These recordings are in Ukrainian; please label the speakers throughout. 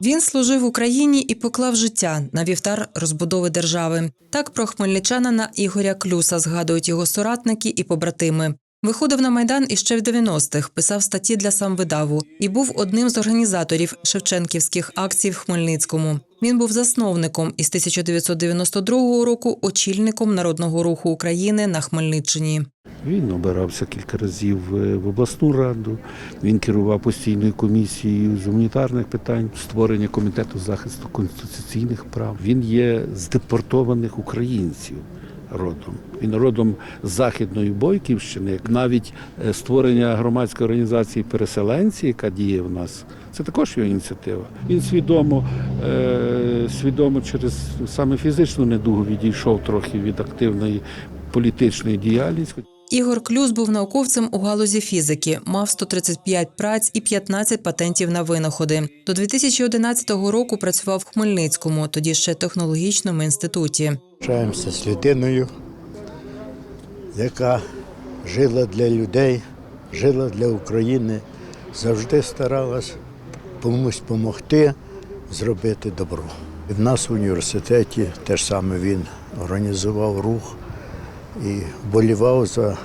Speaker 1: Він служив Україні і поклав життя на вівтар розбудови держави. Так про хмельничанина Ігоря Клюса згадують його соратники і побратими. Виходив на майдан іще в 90-х, писав статті для самвидаву і був одним з організаторів шевченківських акцій в Хмельницькому. Він був засновником і з 1992 року очільником народного руху України на Хмельниччині.
Speaker 2: Він обирався кілька разів в в обласну раду. Він керував постійною комісією з гуманітарних питань, створення комітету захисту конституційних прав. Він є з депортованих українців родом. Він родом з західної Бойківщини. Навіть е, створення громадської організації переселенці, яка діє в нас, це також його ініціатива. Він свідомо, е, свідомо через саме фізичну недугу відійшов трохи від активної політичної діяльності.
Speaker 1: Ігор Клюс був науковцем у галузі фізики, мав 135 праць і 15 патентів на винаходи. До 2011 року працював в Хмельницькому, тоді ще технологічному інституті.
Speaker 3: Вважаємося з людиною, яка жила для людей, жила для України, завжди старалась комусь допомогти зробити добро. В нас в університеті теж саме він організував рух і болівав за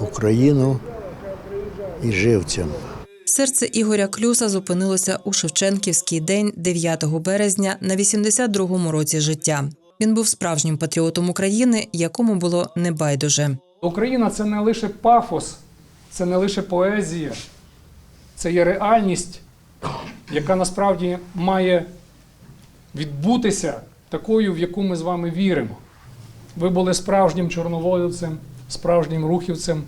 Speaker 3: Україну і жив цим.
Speaker 1: Серце Ігоря Клюса зупинилося у Шевченківський день 9 березня на 82-му році життя. Він був справжнім патріотом України, якому було небайдуже.
Speaker 4: Україна це не лише пафос, це не лише поезія, це є реальність, яка насправді має відбутися такою, в яку ми з вами віримо. Ви були справжнім чорноволицем, справжнім рухівцем.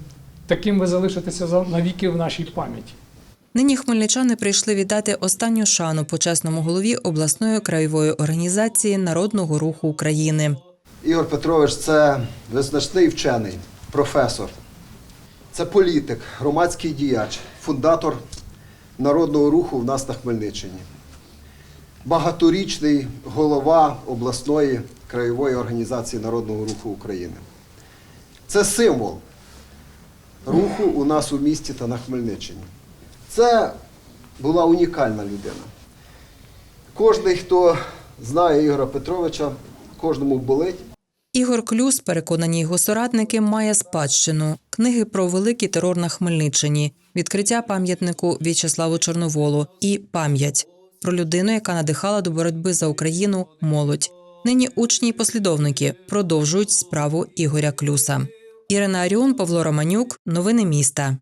Speaker 4: Таким ви залишитеся за- навіки в нашій пам'яті.
Speaker 1: Нині хмельничани прийшли віддати останню шану почесному голові обласної краєвої організації Народного руху України.
Speaker 5: Ігор Петрович це визначний вчений, професор, це політик, громадський діяч, фундатор народного руху в нас на Хмельниччині. Багаторічний голова обласної краєвої організації Народного руху України. Це символ руху у нас у місті та на Хмельниччині. Це була унікальна людина. Кожний, хто знає Ігора Петровича, кожному болить.
Speaker 1: Ігор Клюс, переконані його соратники, має спадщину книги про великий терор на Хмельниччині, відкриття пам'ятнику В'ячеславу Чорноволу і пам'ять про людину, яка надихала до боротьби за Україну молодь. Нині учні й послідовники продовжують справу Ігоря Клюса. Ірина Аріон, Павло Романюк. Новини міста.